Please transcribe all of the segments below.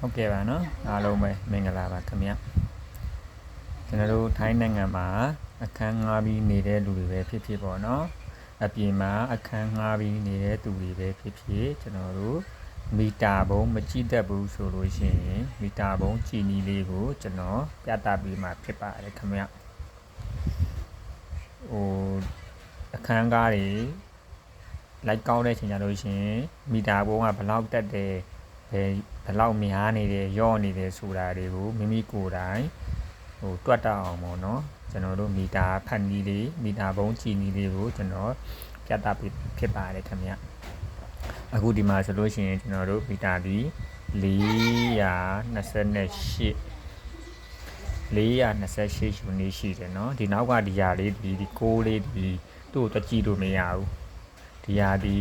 ဟုတ်ကဲ့ပါနော်အားလုံးပဲမင်္ဂလာပါခင်ဗျကျွန်တော်တို့ထိုင်းနိုင်ငံမှာအခန်းငှားပြီးနေတဲ့လူတွေပဲဖြစ်ဖြစ်ပေါ့နော်အပြင်မှာအခန်းငှားပြီးနေတဲ့သူတွေပဲဖြစ်ဖြစ်ကျွန်တော်တို့မီတာဘုံမကြည့်တတ်ဘူးဆိုလို့ရှိရင်မီတာဘုံကြည်နီလေးကိုကျွန်တော်ပြသပေးမှာဖြစ်ပါတယ်ခင်ဗျဟိုအခန်းကားတွေလိုက်ကောင်းတဲ့ချိန်ကြလို့ရှိရင်မီတာဘုံကဘယ်လောက်တက်တယ် ဘယ်ဘယ်လောက်များနေတယ်ရော့နေတယ်ဆိုတာတွေကိုမိမိကိုယ်တိုင်ဟိုတွက်တတ်အောင်ပေါ့နော်ကျွန်တော်တို့မီတာဖတ်နည်းလေးမီတာဘုံကြည်နည်းလေးကိုကျွန်တော်ပြသပေးဖြစ်ပါတယ်ခင်ဗျအခုဒီမှာဆိုလို့ရှိရင်ကျွန်တော်တို့မီတာဒီ428 428ယူနစ်ရှိတယ်เนาะဒီနောက်ကဒီဟာလေးဒီဒီ6လေးဒီသူ့ကိုတကြည့်လို့မရဘူးဒီဟာဒီ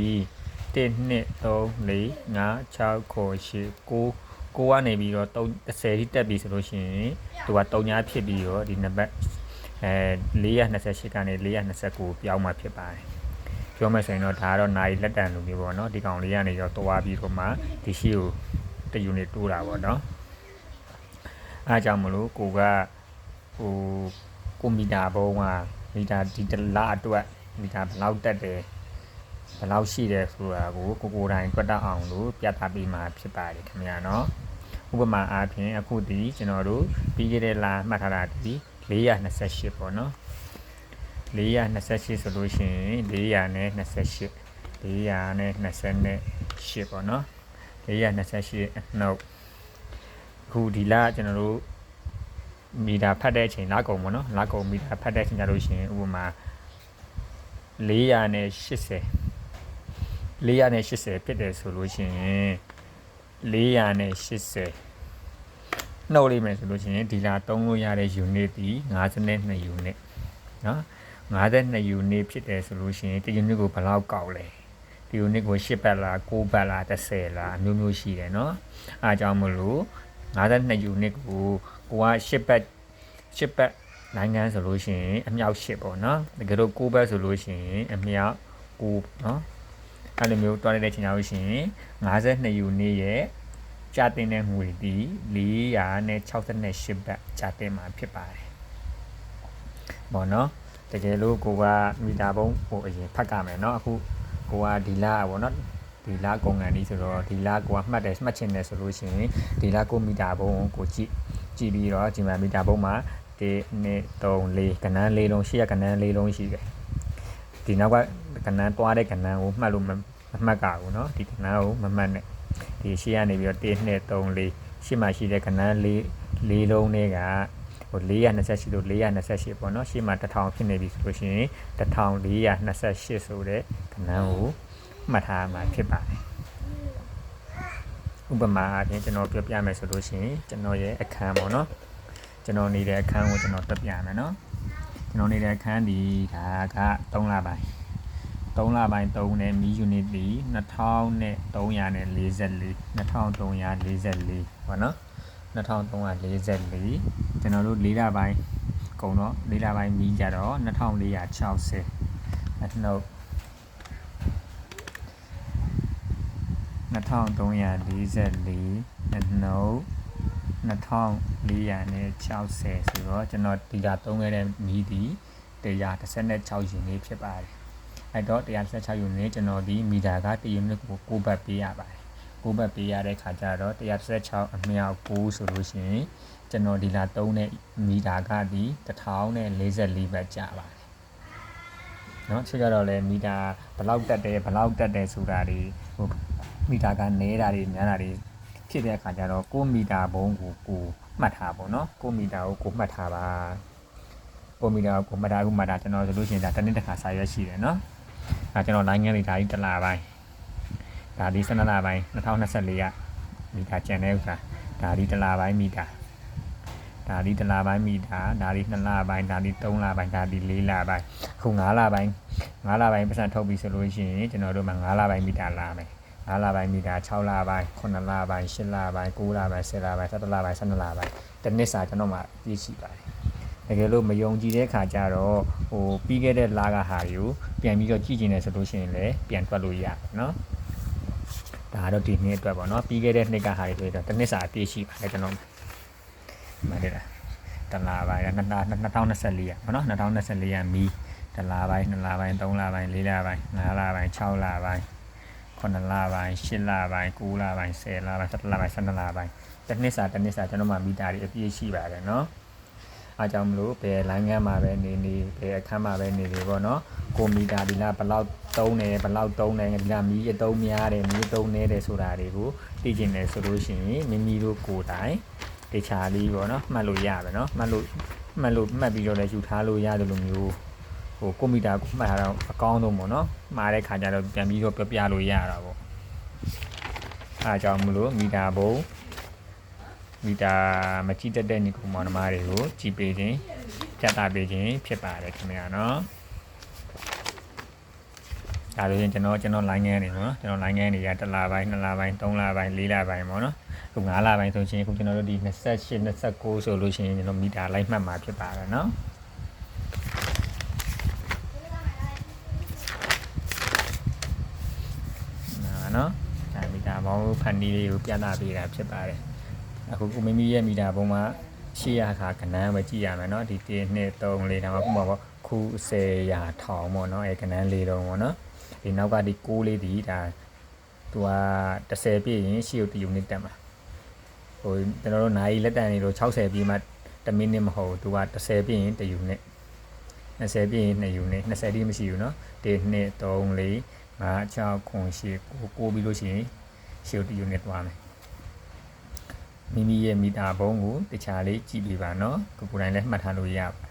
1 2 3 4 5 6 9 10 9 9ကနေပြီးတော့30ထိတက်ပြီဆိုလို့ရှိရင်သူက3ညာဖြစ်ပြီးတော့ဒီနံပါတ်အဲ428ကနေ429ပြောင်းมาဖြစ်ပါတယ်ပြောမယ်ဆိုရင်တော့ဒါကတော့နိုင်လက်တံလိုမျိုးပေါ့နော်ဒီကောင်လေးကနေတော့တွားပြီးတော့မှဒီရှိကိုတယူနစ်တိုးတာပေါ့နော်အားကြောင့်မလို့ကိုကဟိုကိုမီတာဘုံကမီတာဒီတလအတွက်မီတာဘယ်လောက်တက်တယ် ဘယ်လောက်ရှိတယ်ဆိုတာကိုကိုကိုယ်တိုင်တွက်တတ်အောင်လို့ပြသပေးမှာဖြစ်ပါတယ်ခင်ဗျာနော်ဥပမာအားဖြင့်အခုဒီကျွန်တော်တို့ပြီးခဲ့တဲ့လမှတ်ထားတာဒီ428ပေါ့နော်428ဆိုလို့ရှိရင်400နဲ့28 400နဲ့28ပေါ့နော်428နှုတ်အခုဒီလကျွန်တော်တို့မီတာဖတ်တဲ့အချိန်လကုံပေါ့နော်လကုံမီတာဖတ်တဲ့အချိန်ကြလို့ရှိရင်ဥပမာ480 480ဖြစ်တယ်ဆိုလို့ရှိရင်480နှုတ်လိုက်မယ်ဆိုလို့ရှိရင်ဒီလာသုံးလို့ရတဲ့ unit ဒီ52 unit နော်52 unit ဖြစ်တယ်ဆိုလို့ရှိရင်ဒီ unit ကိုဘယ်လောက်ကောက်လဲဒီ unit ကို10ပတ်လား9ပတ်လား10လားအမျိုးမျိုးရှိတယ်နော်အားကြောင့်မလို့52 unit ကိုကိုက10ပတ်10ပတ်နိုင်ငံဆိုလို့ရှိရင်အမြောက်10ပေါ့နော်တကယ်တော့9ပတ်ဆိုလို့ရှိရင်အမြောက်9နော် အဲ့လိုမျိုးတွားလိုက်တဲ့ချိန်ရောက်ရှင်52ယူနစ်ရဲ့ကြာတင်တဲ့ငွေဒီ468ဘတ်ကြာတင်မှာဖြစ်ပါတယ်။ဘောနော်တကယ်လို့ကိုကမီတာပုံးဟိုအရင်ဖတ်ကြမယ်နော်အခုကိုကဒီလာပေါ့နော်ဒီလာကုန်ကန်ဒီဆိုတော့ဒီလာကိုကမှတ်တယ်မှတ်ချင်တယ်ဆိုလို့ရှိရင်ဒီလာကိုမီတာပုံးကိုကြည့်ကြည့်ပြီးတော့ဒီမှာမီတာပုံးမှာ1 2 3 4ကဏ္ဍ၄လုံးရှိရကဏ္ဍ၄လုံးရှိတယ်ဒီနောက်က ကဏ္ဍတွားတဲ့ကဏ္ဍကိုမှတ်လို့မမှတ်ကြဘူးเนาะဒီကဏ္ဍကိုမမှတ်နဲ့ဒီရှေ့ကနေပြီးတော့1 2 3 4ရှေ့မှာရှိတဲ့ကဏ္ဍ၄၄လုံးတွေကဟို428လို့428ပေါ့เนาะရှေ့မှာ1000ဖြစ်နေပြီဆိုလို့ရှိရင်1428ဆိုတဲ့ကဏ္ဍကိုမှတ်ထားမှာဖြစ်ပါတယ်ဥပမာအပြင်ကျွန်တော်ပြောပြမယ်ဆိုလို့ရှိရင်ကျွန်တော်ရဲ့အခန်းပေါ့เนาะကျွန်တော်နေတဲ့အခန်းကိုကျွန်တော်တက်ပြမယ်เนาะကျွန်တော်နေတဲ့အခန်းဒီဒါက3လပိုင်း 3လပိုင်း3နဲ့မီးယူနစ်ဒီ2344 2344ပေါ့နော်2344ကျွန်တော်တို့၄လပိုင်းကုန်တော့၄လပိုင်းမီးကြတော့2460အနှုတ်2344အနှုတ်2460ဆိုတော့ကျွန်တော်ဒီကသုံးခဲ့တဲ့မီးဒီ136ယူနစ်ဖြစ်ပါတယ် အဲ့တော့136ယူနစ်ကျွန်တော်ဒီမီတာက1ယူနစ်ကို6ဘတ်ပေးရပါတယ်6ဘတ်ပေးရတဲ့ခါကျတော့136အမြောက်6ဆိုလို့ရှိရင်ကျွန်တော်ဒီလာသုံးတဲ့မီတာကဒီ1044ဘတ်ကျပါတယ်เนาะချက်ကြတော့လဲမီတာဘလောက်တက်တယ်ဘလောက်တက်တယ်ဆိုတာဒီဟိုမီတာကနေတာတွေများတာတွေဖြစ်တဲ့အခါကျတော့6မီတာဘုံကိုကိုမှတ်ထားပါเนาะ6မီတာကိုကိုမှတ်ထားပါ6မီတာကိုမှတ်ထားခုမှတ်တာကျွန်တော်ဆိုလို့ရှိရင်ဒါတစ်နှစ်တစ်ခါစာရွက်ရှိတယ်เนาะ အဲကျွန်တော်နိုင်ငံလေးဒါကြီးတစ်လပိုင်းဒါဒီ12လပိုင်း2024ကမီတာကျန်တဲ့ဥစ္စာဒါဒီတစ်လပိုင်းမီတာဒါဒီတစ်လပိုင်းမီတာဒါဒီ2လပိုင်းဒါဒီ3လပိုင်းဒါဒီ4လပိုင်းအခု5လပိုင်း5လပိုင်းပတ်စံထုတ်ပြီဆိုလို့ရှိရင်ကျွန်တော်တို့မှာ5လပိုင်းမီတာလာမယ်5လပိုင်းမီတာ6လပိုင်း9လပိုင်း10လပိုင်း9လပိုင်း10လပိုင်း17လပိုင်း12လပိုင်းတစ်နှစ်စာကျွန်တော်မှပြည့်ရှိပါတယ် တကယ်လို့မယုံကြည်တဲ့ခါကျတော့ဟိုပြီးခဲ့တဲ့လာကဟာတွေကိုပြန်ပြီးတော့ကြည့်ကျင်တယ်ဆိုလို့ရှိရင်လည်းပြန်တွက်လို့ရတယ်နော်ဒါကတော့ဒီနှစ်အတွက်ပေါ့နော်ပြီးခဲ့တဲ့နှစ်ကဟာတွေဆိုတော့တစ်နှစ်စာအပြည့်ရှိပါတယ်ကျွန်တော်မှတ်တယ်လားတလားပိုင်း2024ရပေါ့နော်2024ရမီတလားပိုင်း2လပိုင်း3လပိုင်း4လပိုင်း5လပိုင်း6လပိုင်း9လပိုင်း10လပိုင်း9လပိုင်း10လပိုင်း17လပိုင်း12လပိုင်းတစ်နှစ်စာတစ်နှစ်စာကျွန်တော်မှမီတာတွေအပြည့်ရှိပါတယ်နော် အားကြောင့်မလို့ဘယ်လိုင်းငန်းမှာပဲနေနေဘယ်အခန်းမှာပဲနေနေပေါ့နော်ကိုမီတာဒီလားဘယ်လောက်တုံးတယ်ဘယ်လောက်တုံးတယ်ဒီလားမီးအတုံးများတယ်မီးတုံးနေတယ်ဆိုတာတွေကိုသိကျင်တယ်ဆိုလို့ရှိရင်မိမိတို့ကိုယ်တိုင်တေချာလေးပေါ့နော်မှတ်လို့ရပါနော်မှတ်လို့မှတ်လို့မှတ်ပြီးတော့လည်းယူထားလို့ရတယ်လို့မျိုးဟိုကွန်ပျူတာကိုမှတ်ရတော့အကောင်းဆုံးပေါ့နော်မှားတဲ့ခါကျတော့ပြန်ပြီးတော့ပြောပြလို့ရတာပေါ့အားကြောင့်မလို့မီတာဘုံ မီတာမကြည့်တတ်တဲ့ညီကောင်မောင်နှမတွေကိုကြည်ပေးခြင်းကြက်တာပေးခြင်းဖြစ်ပါတယ်ခင်ဗျာနော်ဒါဆိုရင်ကျွန်တော်ကျွန်တော် line ငန်းနေနော်ကျွန်တော် line ငန်းနေရတစ်လပိုင်းနှစ်လပိုင်းသုံးလပိုင်းလေးလပိုင်းပေါ့နော်အခု၅လပိုင်းဆိုရှင်အခုကျွန်တော်တို့ဒီ28 29ဆိုလို့ရှိရင်ကျွန်တော်မီတာလိုက်မှတ်မှာဖြစ်ပါတယ်နော်နာနော်ဒါမီတာဘောင်းဖန်တီးလေးကိုပြသပေးတာဖြစ်ပါတယ် အခုကိုမမီရဲ့မီတာဘုံမှာရှေ့ရခါကဏ္ဍပဲကြည့်ရမယ်နော်ဒီ1 2 3 4ဒါမှခုမှပေါ့ခု10ရာထောင်ပေါ့နော်အဲကဏ္ဍလေးတုံးပေါ့နော် ဒီနောက်ကဒီ6လေးဒီဒါသူက30ပြည့်ရင်ရှေ့ကို1ယူနစ်တက်မှာဟိုကျွန်တော်တို့နိုင်လက်တန်နေလို့60ပြည့်မှ1မိနစ်မဟုတ်သူက30ပြည့်ရင်1ယူနစ်20ပြည့်ရင်2ယူနစ်20တိမရှိဘူးเนาะ1 2 3 4 5 6 9 10 9ပြီးလို့ရှိရင်ရှေ့ကို1ယူနစ်သွားမယ် မိမိရဲ့မိသားဘုံကိုတခြားလေးကြည့်ပြပါနော်ကိုကိုတိုင်းလည်းမှတ်ထားလို့ရပါ